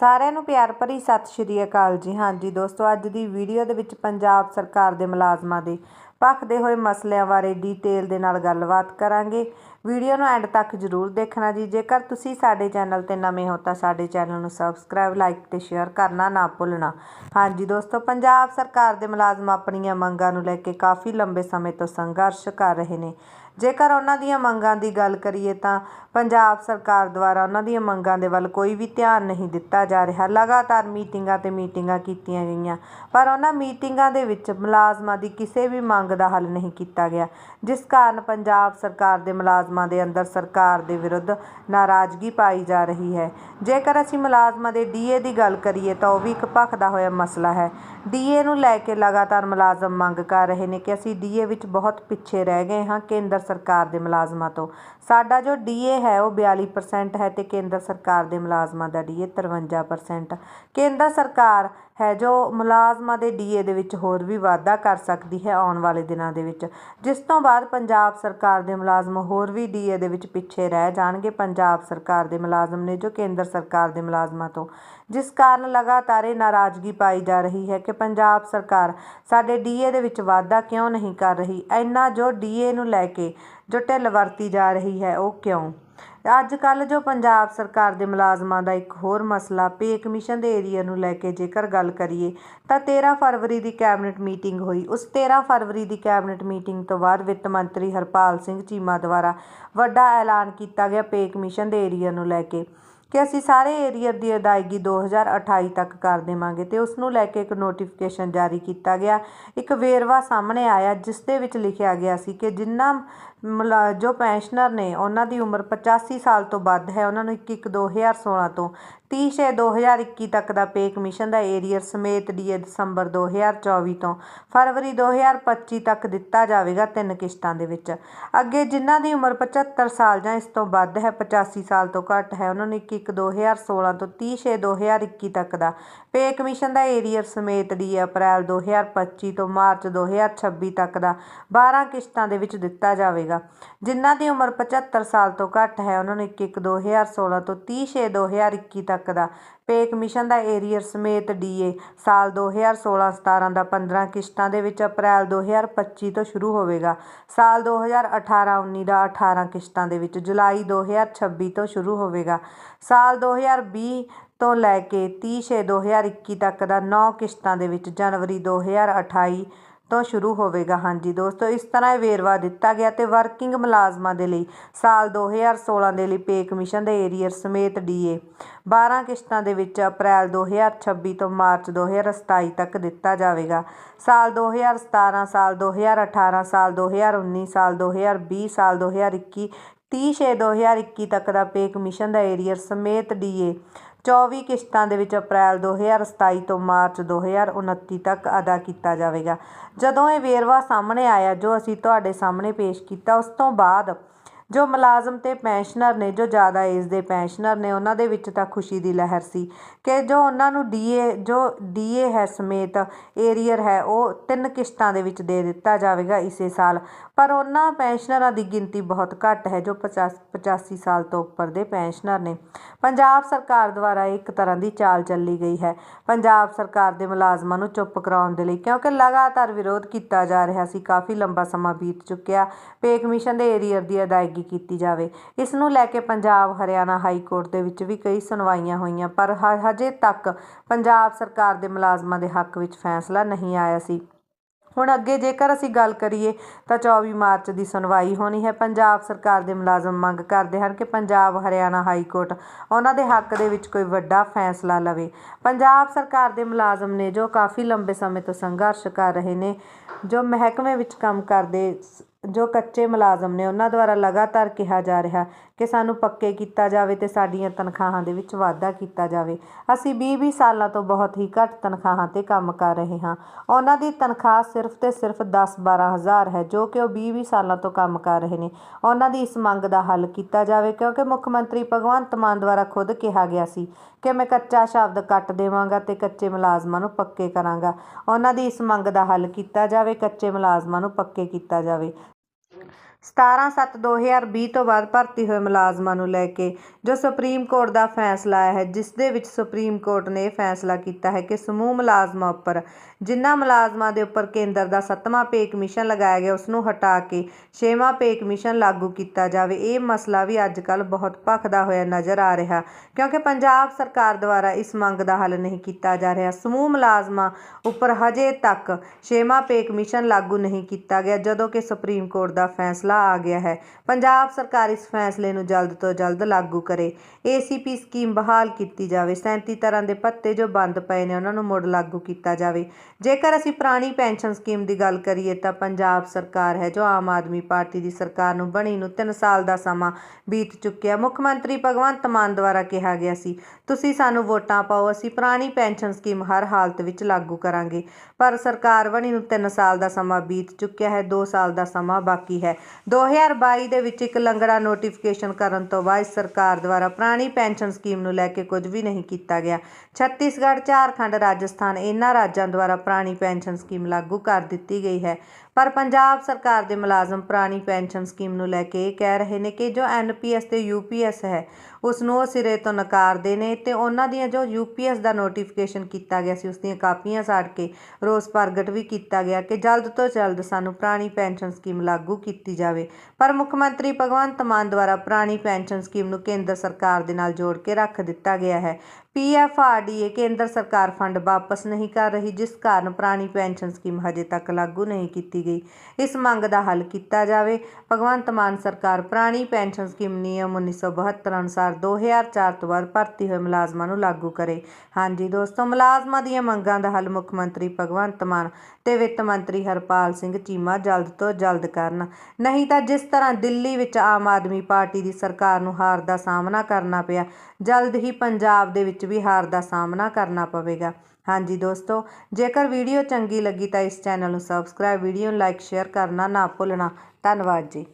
ਸਾਰਿਆਂ ਨੂੰ ਪਿਆਰ ਭਰੀ ਸਤਿ ਸ਼੍ਰੀ ਅਕਾਲ ਜੀ। ਹਾਂਜੀ ਦੋਸਤੋ, ਅੱਜ ਦੀ ਵੀਡੀਓ ਦੇ ਵਿੱਚ ਪੰਜਾਬ ਸਰਕਾਰ ਦੇ ਮੁਲਾਜ਼ਮਾਂ ਦੇ ਭਖਦੇ ਹੋਏ ਮਸਲਿਆਂ ਬਾਰੇ ਡੀਟੇਲ ਦੇ ਨਾਲ ਗੱਲਬਾਤ ਕਰਾਂਗੇ। ਵੀਡੀਓ ਨੂੰ ਐਂਡ ਤੱਕ ਜ਼ਰੂਰ ਦੇਖਣਾ ਜੀ। ਜੇਕਰ ਤੁਸੀਂ ਸਾਡੇ ਚੈਨਲ ਤੇ ਨਵੇਂ ਹੋ ਤਾਂ ਸਾਡੇ ਚੈਨਲ ਨੂੰ ਸਬਸਕ੍ਰਾਈਬ ਲਾਈਕ ਤੇ ਸ਼ੇਅਰ ਕਰਨਾ ਨਾ ਭੁੱਲਣਾ। ਹਾਂਜੀ ਦੋਸਤੋ, ਪੰਜਾਬ ਸਰਕਾਰ ਦੇ ਮੁਲਾਜ਼ਮ ਆਪਣੀਆਂ ਮੰਗਾਂ ਨੂੰ ਲੈ ਕੇ ਕਾਫੀ ਲੰਬੇ ਸਮੇਂ ਤੋਂ ਸੰਘਰਸ਼ ਕਰ ਰਹੇ ਨੇ। ਜੇਕਰ ਉਹਨਾਂ ਦੀਆਂ ਮੰਗਾਂ ਦੀ ਗੱਲ ਕਰੀਏ ਤਾਂ ਪੰਜਾਬ ਸਰਕਾਰ ਦੁਆਰਾ ਉਹਨਾਂ ਦੀਆਂ ਮੰਗਾਂ ਦੇ ਵੱਲ ਕੋਈ ਵੀ ਧਿਆਨ ਨਹੀਂ ਦਿੱਤਾ ਜਾ ਰਿਹਾ। ਲਗਾਤਾਰ ਮੀਟਿੰਗਾਂ ਤੇ ਮੀਟਿੰਗਾਂ ਕੀਤੀਆਂ ਗਈਆਂ, ਪਰ ਉਹਨਾਂ ਮੀਟਿੰਗਾਂ ਦੇ ਵਿੱਚ ਮੁਲਾਜ਼ਮਾਂ ਦੀ ਕਿਸੇ ਵੀ ਮੰਗ ਦਾ ਹੱਲ ਨਹੀਂ ਕੀਤਾ ਗਿਆ, ਜਿਸ ਕਾਰਨ ਪੰਜਾਬ ਸਰਕਾਰ ਦੇ ਮੁਲਾਜ਼ਮਾਂ ਦੇ ਅੰਦਰ ਸਰਕਾਰ ਦੇ ਵਿਰੁੱਧ ਨਾਰਾਜ਼ਗੀ ਪਾਈ ਜਾ ਰਹੀ ਹੈ। ਜੇਕਰ ਅਸੀਂ ਮੁਲਾਜ਼ਮਾਂ ਦੇ ਡੀਏ ਦੀ ਗੱਲ ਕਰੀਏ ਤਾਂ ਉਹ ਵੀ ਇੱਕ ਭਖਦਾ ਹੋਇਆ ਮਸਲਾ ਹੈ। ਡੀਏ ਨੂੰ ਲੈ ਕੇ ਲਗਾਤਾਰ ਮੁਲਾਜ਼ਮ ਮੰਗ ਕਰ ਰਹੇ ਨੇ ਕਿ ਅਸੀਂ ਡੀਏ ਵਿੱਚ ਬਹੁਤ ਪਿੱਛੇ ਰਹਿ ਗਏ ਹਾਂ, ਕੇਂਦਰ ਸਰਕਾਰ ਦੇ ਮੁਲਾਜ਼ਮਾਂ ਤੋਂ। ਸਾਡਾ ਜੋ ਡੀਏ ਹੈ, ਉਹ 42% ਹੈ ਤੇ ਕੇਂਦਰ ਸਰਕਾਰ ਦੇ ਮੁਲਾਜ਼ਮਾਂ ਦਾ ਡੀਏ 53% ਕੇਂਦਰ ਸਰਕਾਰ ਹੈ, ਜੋ ਮੁਲਾਜ਼ਮਾਂ ਦੇ ਡੀਏ ਦੇ ਵਿੱਚ ਹੋਰ ਵੀ ਵਾਧਾ ਕਰ ਸਕਦੀ ਹੈ ਆਉਣ ਵਾਲੇ ਦਿਨਾਂ ਦੇ ਵਿੱਚ। ਜਿਸ ਤੋਂ ਬਾਅਦ ਪੰਜਾਬ ਸਰਕਾਰ ਦੇ ਮੁਲਾਜ਼ਮ ਹੋਰ ਵੀ ਡੀਏ ਦੇ ਵਿੱਚ ਪਿੱਛੇ ਰਹਿ ਜਾਣਗੇ। ਪੰਜਾਬ ਸਰਕਾਰ ਦੇ ਮੁਲਾਜ਼ਮ ਨੇ ਜੋ ਕੇਂਦਰ ਸਰਕਾਰ ਦੇ ਮੁਲਾਜ਼ਮਾਂ ਤੋਂ, ਜਿਸ ਕਾਰਨ ਲਗਾਤਾਰ ਇਹ ਨਾਰਾਜ਼ਗੀ ਪਾਈ ਜਾ ਰਹੀ ਹੈ ਕਿ ਪੰਜਾਬ ਸਰਕਾਰ ਸਾਡੇ ਡੀਏ ਦੇ ਵਿੱਚ ਵਾਧਾ ਕਿਉਂ ਨਹੀਂ ਕਰ ਰਹੀ, ਇੰਨਾ ਜੋ ਡੀਏ ਨੂੰ ਲੈ ਕੇ ਜੋ ਢਿੱਲ ਵਰਤੀ ਜਾ ਰਹੀ ਹੈ ਉਹ ਕਿਉਂ? ਅੱਜ ਕੱਲ੍ਹ ਜੋ ਪੰਜਾਬ ਸਰਕਾਰ ਦੇ ਮੁਲਾਜ਼ਮਾਂ ਦਾ ਇੱਕ ਹੋਰ ਮਸਲਾ, ਪੇ ਕਮਿਸ਼ਨ ਦੇ ਏਰੀਆ ਨੂੰ ਲੈ ਕੇ ਜੇਕਰ ਗੱਲ ਕਰੀਏ, ਤਾਂ 13 ਫਰਵਰੀ ਦੀ ਕੈਬਨਿਟ ਮੀਟਿੰਗ ਹੋਈ। ਉਸ 13 ਫਰਵਰੀ ਦੀ ਕੈਬਨਿਟ ਮੀਟਿੰਗ ਤੋਂ ਬਾਅਦ ਵਿੱਤ ਮੰਤਰੀ ਹਰਪਾਲ ਸਿੰਘ ਚੀਮਾ ਦੁਆਰਾ ਵੱਡਾ ਐਲਾਨ ਕੀਤਾ ਗਿਆ ਪੇ ਕਮਿਸ਼ਨ ਦੇ ਏਰੀਆ ਨੂੰ ਲੈ ਕੇ ਕਿ ਅਸੀਂ ਸਾਰੇ ਏਰੀਅਰ ਦੀ ਅਦਾਇਗੀ 2028 ਤੱਕ ਕਰ ਦੇਵਾਂਗੇ ਤੇ ਉਸ ਨੂੰ ਲੈ ਕੇ ਇੱਕ ਨੋਟੀਫਿਕੇਸ਼ਨ ਜਾਰੀ ਕੀਤਾ ਗਿਆ। ਇੱਕ ਵੇਰਵਾ ਸਾਹਮਣੇ ਆਇਆ, ਜਿਸ ਦੇ ਵਿੱਚ ਲਿਖਿਆ ਗਿਆ ਸੀ ਕਿ ਜਿੰਨਾ ਮੁਲਾ- ਜੋ ਪੈਨਸ਼ਨਰ ਨੇ ਉਹਨਾਂ ਦੀ ਉਮਰ 85 ਸਾਲ ਤੋਂ ਵੱਧ ਹੈ। ਉਹਨਾਂ ਨੂੰ 21 2016 ਤੋਂ ਤੀਹ ਛੇ 2021 ਤੱਕ ਦਾ ਪੇ ਕਮਿਸ਼ਨ ਦਾ ਏਰੀਅਰ ਸਮੇਤ ਡੀਏ ਦਸੰਬਰ 2024 ਤੋਂ ਫਰਵਰੀ 2025 ਤੱਕ ਦਿੱਤਾ ਜਾਵੇਗਾ ਤਿੰਨ ਕਿਸ਼ਤਾਂ ਦੇ ਵਿੱਚ। ਅੱਗੇ ਜਿਨ੍ਹਾਂ ਦੀ ਉਮਰ 75 ਸਾਲ ਜਾਂ ਇਸ ਤੋਂ ਵੱਧ ਹੈ 85 ਸਾਲ ਤੋਂ ਘੱਟ ਹੈ, ਉਹਨਾਂ ਨੂੰ 21 2016 ਤੋਂ ਤੀਹ ਛੇ 2021 ਤੱਕ ਦਾ ਪੇ ਕਮਿਸ਼ਨ ਦਾ ਏਰੀਅਰ ਸਮੇਤ ਡੀਏ ਅਪ੍ਰੈਲ 2025 ਤੋਂ ਮਾਰਚ 2026 ਤੱਕ ਦਾ 12 ਕਿਸ਼ਤਾਂ ਦੇ ਵਿੱਚ ਦਿੱਤਾ ਜਾਵੇਗਾ। ਜਿਨ੍ਹਾਂ ਦੀ ਉਮਰ 75 ਸਾਲ ਤੋਂ ਘੱਟ ਹੈ, ਉਹਨਾਂ ਨੂੰ 21 2016 ਤੋਂ 30 ਛੇ 2021 ਤੱਕ ਦਾ ਪੇ ਕਮਿਸ਼ਨ ਦਾ ਏਰੀਅਰ ਸਮੇਤ ਡੀਏ ਸਾਲ 2016-17 ਦਾ 15 ਕਿਸ਼ਤਾਂ ਦੇ ਵਿੱਚ ਅਪ੍ਰੈਲ 2025 ਤੋਂ ਸ਼ੁਰੂ ਹੋਵੇਗਾ। ਸਾਲ 2018-19 ਦਾ 18 ਕਿਸ਼ਤਾਂ ਦੇ ਵਿੱਚ ਜੁਲਾਈ 2026 ਤੋਂ ਸ਼ੁਰੂ ਹੋਵੇਗਾ। ਸਾਲ 2020 ਤੋਂ ਲੈ ਕੇ 30 ਛੇ 2021 ਤੱਕ ਦਾ 9 ਕਿਸ਼ਤਾਂ ਦੇ ਵਿੱਚ ਜਨਵਰੀ 2028 ਤੋਂ ਸ਼ੁਰੂ ਹੋਵੇਗਾ। ਹਾਂਜੀ ਦੋਸਤੋ, ਇਸ ਤਰ੍ਹਾਂ ਇਹ ਵੇਰਵਾ ਦਿੱਤਾ ਗਿਆ ਤੇ ਵਰਕਿੰਗ ਮੁਲਾਜ਼ਮਾਂ ਦੇ ਲਈ ਸਾਲ 2016 ਦੇ ਲਈ ਪੇ ਕਮਿਸ਼ਨ ਦੇ ਏਰੀਅਰ ਸਮੇਤ ਡੀਏ 12 ਕਿਸ਼ਤਾਂ ਦੇ ਵਿੱਚ ਅਪ੍ਰੈਲ 2026 ਤੋਂ ਮਾਰਚ 2027 ਤੱਕ ਦਿੱਤਾ ਜਾਵੇਗਾ। ਸਾਲ 2017 ਸਾਲ 2018 ਸਾਲ 2019 ਸਾਲ 2020 ਸਾਲ 2021 30 ਛੇ 2021 ਤੱਕ ਦਾ ਪੇ ਕਮਿਸ਼ਨ ਦਾ ਏਰੀਅਰ ਸਮੇਤ ਡੀਏ 24 ਕਿਸ਼ਤਾਂ ਦੇ ਵਿੱਚ ਅਪ੍ਰੈਲ 2027 ਤੋਂ ਮਾਰਚ 2029 ਤੱਕ ਅਦਾ ਕੀਤਾ ਜਾਵੇਗਾ। ਜਦੋਂ ਇਹ ਵੇਰਵਾ ਸਾਹਮਣੇ ਆਇਆ, ਜੋ ਅਸੀਂ ਤੁਹਾਡੇ ਸਾਹਮਣੇ ਪੇਸ਼ ਕੀਤਾ, ਉਸ ਤੋਂ ਬਾਅਦ ਜੋ ਮੁਲਾਜ਼ਮ ਤੇ ਪੈਨਸ਼ਨਰ ਨੇ, ਜੋ ਜ਼ਿਆਦਾ ਏਜ ਦੇ ਪੈਨਸ਼ਨਰ ਨੇ, ਉਹਨਾਂ ਦੇ ਵਿੱਚ ਤਾਂ ਖੁਸ਼ੀ ਦੀ ਲਹਿਰ ਸੀ ਕਿ ਜੋ ਉਹਨਾਂ ਨੂੰ ਡੀਏ, ਜੋ ਡੀਏ ਹੈ ਸਮੇਤ ਏਰੀਅਰ ਹੈ, ਉਹ ਤਿੰਨ ਕਿਸ਼ਤਾਂ ਦੇ ਵਿੱਚ ਦੇ ਦਿੱਤਾ ਜਾਵੇਗਾ ਇਸੇ ਸਾਲ। ਪਰ ਉਹਨਾਂ ਪੈਨਸ਼ਨਰਾਂ ਦੀ ਗਿਣਤੀ ਬਹੁਤ ਘੱਟ ਹੈ, ਜੋ 50 85 ਸਾਲ ਤੋਂ ਉੱਪਰ ਦੇ ਪੈਨਸ਼ਨਰ ਨੇ। ਪੰਜਾਬ ਸਰਕਾਰ ਦੁਆਰਾ ਇੱਕ ਤਰ੍ਹਾਂ ਦੀ ਚਾਲ ਚੱਲੀ ਗਈ ਹੈ। ਪੰਜਾਬ ਸਰਕਾਰ ਦੇ ਮੁਲਾਜ਼ਮਾਂ ਨੂੰ ਚੁੱਪ ਕਰਾਉਣ ਦੇ ਲਈ, ਕਿਉਂਕਿ ਲਗਾਤਾਰ ਵਿਰੋਧ ਕੀਤਾ ਜਾ ਰਿਹਾ ਸੀ, ਕਾਫੀ ਲੰਬਾ ਸਮਾਂ ਬੀਤ ਚੁੱਕਿਆ। ਪੇ ਕਮਿਸ਼ਨ ਦੇ ਏਰੀਅਰ ਦੀ ਅਦਾਇਗੀ ਕੀਤੀ ਜਾਵੇ। ਇਸ ਨੂੰ ਲੈ ਕੇ ਪੰਜਾਬ, ਹਰਿਆਣਾ ਹਾਈ ਕੋਰਟ ਦੇ ਵਿੱਚ ਵੀ ਕਈ ਸੁਣਵਾਈਆਂ ਹੋਈਆਂ, ਪਰ ਹਜੇ ਤੱਕ ਪੰਜਾਬ ਸਰਕਾਰ ਦੇ ਮੁਲਾਜ਼ਮਾਂ ਦੇ ਹੱਕ ਵਿੱਚ ਫੈਸਲਾ ਨਹੀਂ ਆਇਆ ਸੀ। ਹੁਣ ਅੱਗੇ ਜੇਕਰ ਅਸੀਂ ਗੱਲ ਕਰੀਏ ਤਾਂ 24 ਮਾਰਚ ਦੀ ਸੁਣਵਾਈ ਹੋਣੀ ਹੈ। ਪੰਜਾਬ ਸਰਕਾਰ ਦੇ ਮੁਲਾਜ਼ਮ ਮੰਗ ਕਰਦੇ ਹਨ ਕਿ ਪੰਜਾਬ, ਹਰਿਆਣਾ ਹਾਈ ਕੋਰਟ ਉਹਨਾਂ ਦੇ ਹੱਕ ਦੇ ਵਿੱਚ ਕੋਈ ਵੱਡਾ ਫੈਸਲਾ ਲਵੇ। ਪੰਜਾਬ ਸਰਕਾਰ ਦੇ ਮੁਲਾਜ਼ਮ ਨੇ ਜੋ ਕਾਫੀ ਲੰਬੇ ਸਮੇਂ ਤੋਂ ਸੰਘਰਸ਼ ਕਰ ਰਹੇ ਨੇ, ਜੋ ਮਹਿਕਮੇ ਵਿੱਚ ਕੰਮ ਕਰਦੇ ਜੋ ਕੱਚੇ ਮੁਲਾਜ਼ਮ ਨੇ ਉਹਨਾਂ ਦੁਆਰਾ ਲਗਾਤਾਰ ਕਿਹਾ ਜਾ ਰਿਹਾ ਕਿ ਸਾਨੂੰ ਪੱਕੇ ਕੀਤਾ ਜਾਵੇ ਤੇ ਸਾਡੀਆਂ ਤਨਖਾਹਾਂ ਦੇ ਵਿੱਚ ਵਾਧਾ ਕੀਤਾ ਜਾਵੇ। ਅਸੀਂ 20-20 ਸਾਲਾਂ ਤੋਂ ਬਹੁਤ ਹੀ ਘੱਟ ਤਨਖਾਹਾਂ ਤੇ ਕੰਮ ਕਰ ਰਹੇ ਹਾਂ। ਉਹਨਾਂ ਦੀ ਤਨਖਾਹ ਸਿਰਫ ਤੇ ਸਿਰਫ 10-12 ਹਜ਼ਾਰ ਹੈ, ਜੋ ਕਿ ਉਹ 20-20 ਸਾਲਾਂ ਤੋਂ ਕੰਮ ਕਰ ਰਹੇ ਨੇ। ਉਹਨਾਂ ਦੀ ਇਸ ਮੰਗ ਦਾ ਹੱਲ ਕੀਤਾ ਜਾਵੇ ਕਿਉਂਕਿ ਮੁੱਖ ਮੰਤਰੀ ਭਗਵੰਤ ਮਾਨ ਦੁਆਰਾ ਖੁਦ ਕਿਹਾ ਗਿਆ ਸੀ ਕਿ ਮੈਂ ਕੱਚਾ ਸ਼ਬਦ ਕੱਟ ਦੇਵਾਂਗਾ ਤੇ ਕੱਚੇ ਮੁਲਾਜ਼ਮਾਂ ਨੂੰ ਪੱਕੇ ਕਰਾਂਗਾ। ਉਹਨਾਂ ਦੀ ਇਸ ਮੰਗ ਦਾ ਹੱਲ ਕੀਤਾ ਜਾਵੇ, ਕੱਚੇ ਮੁਲਾਜ਼ਮਾਂ ਨੂੰ ਪੱਕੇ ਕੀਤਾ ਜਾਵੇ। 17/7/2020 ਤੋਂ ਬਾਅਦ ਭਰਤੀ ਹੋਏ ਮੁਲਾਜ਼ਮਾਂ ਨੂੰ ਲੈ ਕੇ ਜੋ ਸੁਪਰੀਮ ਕੋਰਟ ਦਾ ਫੈਸਲਾ ਆਇਆ ਹੈ, ਜਿਸ ਦੇ ਵਿੱਚ ਸੁਪਰੀਮ ਕੋਰਟ ਨੇ ਇਹ ਫੈਸਲਾ ਕੀਤਾ ਹੈ ਕਿ ਸਮੂਹ ਮੁਲਾਜ਼ਮਾਂ ਉੱਪਰ, ਜਿਨ੍ਹਾਂ ਮੁਲਾਜ਼ਮਾਂ ਦੇ ਉੱਪਰ ਕੇਂਦਰ ਦਾ 7ਵਾਂ ਪੇ ਕਮਿਸ਼ਨ ਲਗਾਇਆ ਗਿਆ ਉਸ ਨੂੰ ਹਟਾ ਕੇ 6ਵਾਂ ਪੇ ਕਮਿਸ਼ਨ ਲਾਗੂ ਕੀਤਾ ਜਾਵੇ। ਇਹ ਮਸਲਾ ਵੀ ਅੱਜ ਕੱਲ੍ਹ ਬਹੁਤ ਭਖਦਾ ਹੋਇਆ ਨਜ਼ਰ ਆ ਰਿਹਾ, ਕਿਉਂਕਿ ਪੰਜਾਬ ਸਰਕਾਰ ਦੁਆਰਾ ਇਸ ਮੰਗ ਦਾ ਹੱਲ ਨਹੀਂ ਕੀਤਾ ਜਾ ਰਿਹਾ। ਸਮੂਹ ਮੁਲਾਜ਼ਮਾਂ ਉੱਪਰ ਹਜੇ ਤੱਕ 6ਵਾਂ ਪੇ ਕਮਿਸ਼ਨ ਲਾਗੂ ਨਹੀਂ ਕੀਤਾ ਗਿਆ, ਜਦੋਂ ਕਿ ਸੁਪਰੀਮ ਕੋਰਟ ਦਾ ਫੈਸਲਾ ਆ ਗਿਆ ਹੈ। ਪੰਜਾਬ ਸਰਕਾਰ ਇਸ ਫੈਸਲੇ ਨੂੰ ਜਲਦ ਤੋਂ ਜਲਦ ਲਾਗੂ ਕਰੇ। ਏਸੀਪੀ ਸਕੀਮ ਬਹਾਲ ਕੀਤੀ ਜਾਵੇ। 37 ਤਰ੍ਹਾਂ ਦੇ ਭੱਤੇ ਜੋ ਬੰਦ ਪਏ ਨੇ, ਉਹਨਾਂ ਨੂੰ ਮੁੜ ਲਾਗੂ ਕੀਤਾ ਜਾਵੇ। ਜੇਕਰ ਅਸੀਂ ਪੁਰਾਣੀ ਪੈਨਸ਼ਨ ਸਕੀਮ ਦੀ ਗੱਲ ਕਰੀਏ, ਤਾਂ ਪੰਜਾਬ ਸਰਕਾਰ ਹੈ ਜੋ ਆਮ ਆਦਮੀ ਪਾਰਟੀ ਦੀ ਸਰਕਾਰ ਨੂੰ ਬਣੀ ਨੂੰ 3 ਸਾਲ ਦਾ ਸਮਾਂ ਬੀਤ ਚੁੱਕਿਆ। ਮੁੱਖ ਮੰਤਰੀ ਭਗਵੰਤ ਮਾਨ ਦੁਆਰਾ ਕਿਹਾ ਗਿਆ ਸੀ, ਤੁਸੀਂ ਸਾਨੂੰ ਵੋਟਾਂ ਪਾਓ, ਅਸੀਂ ਪੁਰਾਣੀ ਪੈਨਸ਼ਨ ਸਕੀਮ ਹਰ ਹਾਲਤ ਵਿੱਚ ਲਾਗੂ ਕਰਾਂਗੇ। ਪਰ ਸਰਕਾਰ ਬਣੀ ਨੂੰ 3 ਸਾਲ ਦਾ ਸਮਾਂ ਬੀਤ ਚੁੱਕਿਆ ਹੈ 2 ਸਾਲ ਦਾ ਸਮਾਂ ਬਾਕੀ ਹੈ। 2022 ਦੇ ਵਿੱਚ ਇੱਕ ਲੰਗੜਾ ਨੋਟੀਫਿਕੇਸ਼ਨ ਕਰਨ ਤੋਂ ਬਾਅਦ ਸਰਕਾਰ ਦੁਆਰਾ ਪੁਰਾਣੀ ਪੈਨਸ਼ਨ ਸਕੀਮ ਨੂੰ ਲੈ ਕੇ ਕੁਝ ਵੀ ਨਹੀਂ ਕੀਤਾ ਗਿਆ। ਛੱਤੀਸਗੜ੍ਹ, ਝਾਰਖੰਡ, ਰਾਜਸਥਾਨ ਇਹਨਾਂ ਰਾਜਾਂ ਦੁਆਰਾ ਪੁਰਾਣੀ ਪੈਨਸ਼ਨ ਸਕੀਮ ਲਾਗੂ ਕਰ ਦਿੱਤੀ ਗਈ ਹੈ। ਪਰ ਪੰਜਾਬ ਸਰਕਾਰ ਦੇ ਮੁਲਾਜ਼ਮ ਪੁਰਾਣੀ ਪੈਨਸ਼ਨ ਸਕੀਮ ਨੂੰ ਲੈ ਕੇ ਇਹ ਕਹਿ ਰਹੇ ਨੇ ਕਿ ਜੋ ਐਨਪੀਐਸ ਤੇ ਯੂਪੀਐਸ ਹੈ ਉਸ ਨੂੰ ਉਹ ਸਿਰੇ ਤੋਂ ਨਕਾਰਦੇ ਨੇ ਤੇ ਉਹਨਾਂ ਦੀਆਂ ਜੋ ਯੂਪੀਐਸ ਦਾ ਨੋਟੀਫਿਕੇਸ਼ਨ ਕੀਤਾ ਗਿਆ ਸੀ ਉਸ ਦੀਆਂ ਕਾਪੀਆਂ ਸਾੜ ਕੇ ਰੋਸ ਪ੍ਰਗਟ ਵੀ ਕੀਤਾ ਗਿਆ ਕਿ ਜਲਦ ਤੋਂ ਜਲਦ ਸਾਨੂੰ ਪੁਰਾਣੀ ਪੈਨਸ਼ਨ ਸਕੀਮ ਲਾਗੂ ਕੀਤੀ ਜਾਵੇ। ਪਰ ਮੁੱਖ ਮੰਤਰੀ ਭਗਵੰਤ ਮਾਨ ਦੁਆਰਾ ਪੁਰਾਣੀ ਪੈਨਸ਼ਨ ਸਕੀਮ ਨੂੰ ਕੇਂਦਰ ਸਰਕਾਰ ਦੇ ਨਾਲ ਜੋੜ ਕੇ ਰੱਖ ਦਿੱਤਾ ਗਿਆ ਹੈ। ਪੀਐਫਆਰਡੀਏ ਕੇਂਦਰ ਸਰਕਾਰ ਫੰਡ ਵਾਪਸ ਨਹੀਂ ਕਰ ਰਹੀ, ਜਿਸ ਕਾਰਨ ਪੁਰਾਣੀ ਪੈਨਸ਼ਨ ਸਕੀਮ ਹਜੇ ਤੱਕ ਲਾਗੂ ਨਹੀਂ ਕੀਤੀ ਕੀਤੀ ਗਈ। ਇਸ ਮੰਗ ਦਾ ਹੱਲ ਕੀਤਾ ਜਾਵੇ। ਭਗਵੰਤ ਮਾਨ ਸਰਕਾਰ ਪੁਰਾਣੀ ਪੈਨਸ਼ਨ ਸਕੀਮ ਨਿਯਮ 1972 ਅਨੁਸਾਰ 2004 ਤੋਂ ਬਾਅਦ ਭਰਤੀ ਹੋਏ ਮੁਲਾਜ਼ਮਾਂ ਨੂੰ ਲਾਗੂ ਕਰੇ। ਹਾਂਜੀ ਦੋਸਤੋ, ਮੁਲਾਜ਼ਮਾਂ ਦੀਆਂ ਮੰਗਾਂ ਦਾ ਹੱਲ ਮੁੱਖ ਮੰਤਰੀ ਭਗਵੰਤ ਮਾਨ ਤੇ ਵਿੱਤ ਮੰਤਰੀ ਹਰਪਾਲ ਸਿੰਘ ਚੀਮਾ ਜਲਦ ਤੋਂ ਜਲਦ ਕਰਨ। ਨਹੀਂ ਤਾਂ ਜਿਸ ਤਰ੍ਹਾਂ ਦਿੱਲੀ ਵਿੱਚ ਆਮ ਆਦਮੀ ਪਾਰਟੀ ਦੀ ਸਰਕਾਰ ਨੂੰ ਹਾਰ ਦਾ ਸਾਹਮਣਾ ਕਰਨਾ ਪਿਆ, ਜਲਦ ਹੀ ਪੰਜਾਬ ਦੇ ਵਿੱਚ ਵੀ ਹਾਰ ਦਾ ਸਾਹਮਣਾ ਕਰਨਾ ਪਵੇਗਾ। ਹਾਂਜੀ ਦੋਸਤੋ, ਜੇਕਰ ਵੀਡੀਓ ਚੰਗੀ ਲੱਗੀ ਤਾਂ ਇਸ ਚੈਨਲ ਨੂੰ ਸਬਸਕ੍ਰਾਈਬ ਵੀਡੀਓ ਨੂੰ ਲਾਈਕ ਸ਼ੇਅਰ ਕਰਨਾ ਨਾ ਭੁੱਲਣਾ। ਧੰਨਵਾਦ ਜੀ।